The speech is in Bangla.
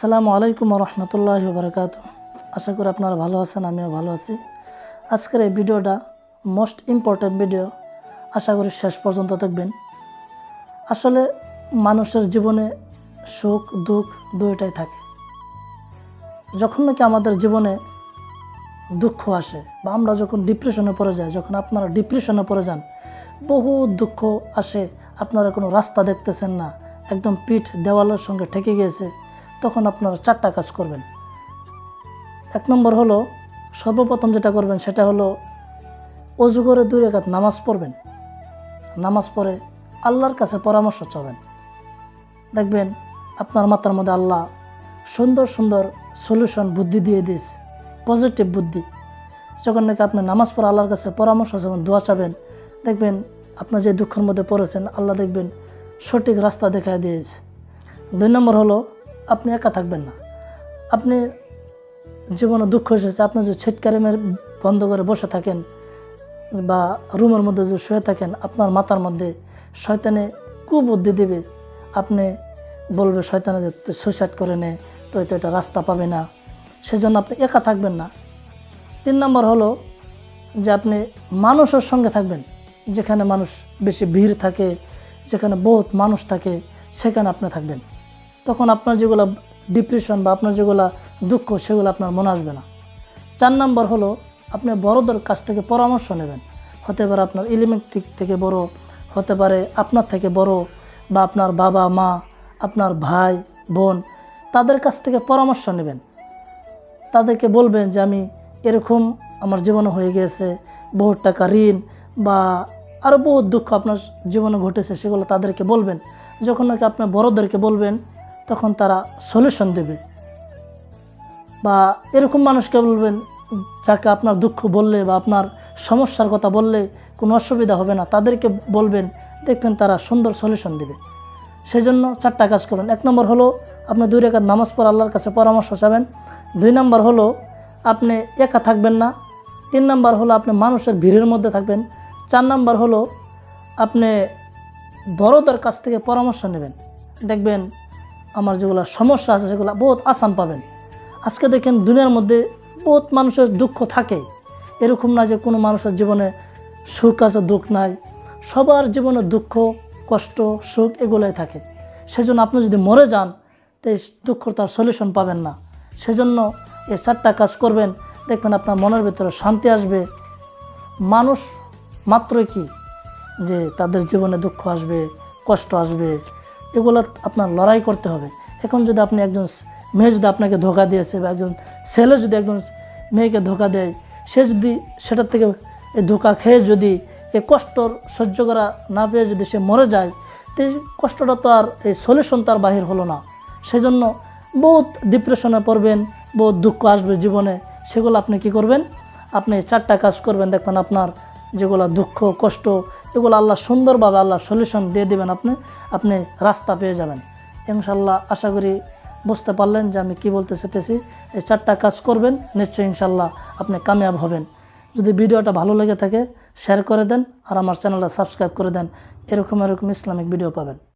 আসসালামু আলাইকুম রহমতুল্লাহ বারকাত আশা করি আপনারা ভালো আছেন, আমিও ভালো আছি। আজকের এই ভিডিওটা মোস্ট ইম্পর্ট্যান্ট ভিডিও আশা করি শেষ পর্যন্ত দেখবেন। আসলে মানুষের জীবনে সুখ, দুঃখ দুইটাই থাকে। যখন নাকি আমাদের জীবনে দুঃখ আসে বা আমরা যখন ডিপ্রেশনে পড়ে যাই, যখন আপনারা ডিপ্রেশনে পড়ে যান বহু দুঃখ আসে। আপনারা কোনো রাস্তা দেখতেছেন না, একদম পিঠ দেওয়ালের সঙ্গে ঠেকে গিয়েছে। তখন আপনারা চারটা কাজ করবেন। এক নম্বর হলো, সর্বপ্রথম যেটা করবেন সেটা হলো, অজু করে দুই রেখাত নামাজ পড়বেন। নামাজ পড়ে আল্লাহর কাছে পরামর্শ চাবেন। দেখবেন আপনার মাথার মধ্যে আল্লাহ সুন্দর সুন্দর সলিউশন বুদ্ধি দিয়ে দিয়েছে পজিটিভ বুদ্ধি। যখন নাকি আপনি নামাজ পড়ে আল্লাহর কাছে পরামর্শ চাবেন, দোয়া চাবেন, দেখবেন আপনার যে দুঃখের মধ্যে পড়েছেন, আল্লাহ দেখবেন সঠিক রাস্তা দেখায় দিয়েছে। দুই নম্বর হলো আপনি একা থাকবেন না। আপনি জীবনে দুঃখ এসেছে, আপনি যদি ছিটকারিমের বন্ধ করে বসে থাকেন বা রুমের মধ্যে যে শুয়ে থাকেন, আপনার মাথার মধ্যে শয়তানে কুবুদ্ধি দেবে। আপনি বলবে, শয়তানে যে সুইসাইড করে নে তো তো এটা রাস্তা পাবে না। সেজন্য আপনি একা থাকবেন না। তিন নম্বর হলো যে আপনি মানুষের সঙ্গে থাকবেন, যেখানে মানুষ বেশি ভিড় থাকে, যেখানে বহুত মানুষ থাকে, সেখানে আপনি থাকবেন। তখন আপনার যেগুলো ডিপ্রেশন বা আপনার যেগুলো দুঃখ, সেগুলো আপনার মনে আসবে না। চার নম্বর হলো, আপনি বড়দের কাছ থেকে পরামর্শ নেবেন। হতে পারে আপনার এলিমেন্ট দিক থেকে বড়, হতে পারে আপনার থেকে বড় বা আপনার বাবা, মা, আপনার ভাই, বোন, তাদের কাছ থেকে পরামর্শ নেবেন। তাদেরকে বলবেন যে, আমি এরকম আমার জীবনে হয়ে গেছে বহুত টাকা ঋণ বা আরও বহুত দুঃখ আপনার জীবনে ঘটেছে, সেগুলো তাদেরকে বলবেন। যখন নাকি আপনি বড়দেরকে বলবেন তখন তারা সলিউশন দেবে। বা এরকম মানুষকে বলবেন, যাকে আপনার দুঃখ বললে বা আপনার সমস্যার কথা বললে কোনো অসুবিধা হবে না, তাদেরকে বলবেন, দেখবেন তারা সুন্দর সলিউশন দেবে। সেই জন্য চারটা কাজ করবেন এক নম্বর হলো, আপনি দুই রেখাত নামাজ পড়ে আল্লাহর কাছে পরামর্শ চাবেন। দুই নম্বর হলো, আপনি একা থাকবেন না। তিন নম্বর হলো, আপনি মানুষের ভিড়ের মধ্যে থাকবেন। চার নম্বর হলো, আপনি বড়দের কাছ থেকে পরামর্শ নেবেন। দেখবেন আমার যেগুলো সমস্যা আছে, সেগুলো বহুত আসান পাবেন। আজকে দেখেন দুনিয়ার মধ্যে বহুত মানুষের দুঃখ থাকে। এরকম না যে কোনো মানুষের জীবনে সুখ আছে, দুঃখ নাই। সবার জীবনে দুঃখ, কষ্ট, সুখ এগুলোই থাকে। সেজন্য আপনি যদি মরে যান, তো এই দুঃখ তার সলিউশন পাবেন না। সেজন্য এই চারটা কাজ করবেন। দেখবেন আপনার মনের ভিতরে শান্তি আসবে। মানুষ মাত্রই কি? যে তাদের জীবনে দুঃখ আসবে, কষ্ট আসবে। এগুলো আপনার লড়াই করতে হবে। এখন যদি আপনি একজন মেয়ে যদি আপনাকে ধোকা দিয়েছে বা একজন ছেলে যদি একজন মেয়েকে ধোকা দেয়, সে যদি সেটার থেকে এই ধোকা খেয়ে যদি এই কষ্ট সহ্য করা না পেয়ে যদি সে মরে যায়, তো কষ্টটা তো আর এই সলিউশন তার বাহির হলো না। সেজন্য বহুত ডিপ্রেশনে পড়বেন, বহুত দুঃখ আসবে জীবনে। সেগুলো আপনি কি করবেন? আপনি চারটা কাজ করবেন। দেখবেন আপনার যেগুলো দুঃখ, কষ্ট এগুলো আল্লাহ সুন্দরভাবে আল্লাহ সলিউশন দিয়ে দেবেন আপনি আপনি রাস্তা পেয়ে যাবেন। ইনশাল্লাহ আশা করি বুঝতে পারলেন যে আমি কি বলতে চেতেছি এই চারটা কাজ করবেন, নিশ্চয়ই ইনশাল্লাহ আপনি কামিয়াব হবেন। যদি ভিডিওটা ভালো লেগে থাকে শেয়ার করে দেন আর আমার চ্যানেলটা সাবস্ক্রাইব করে দেন। এরকম এরকম ইসলামিক ভিডিও পাবেন।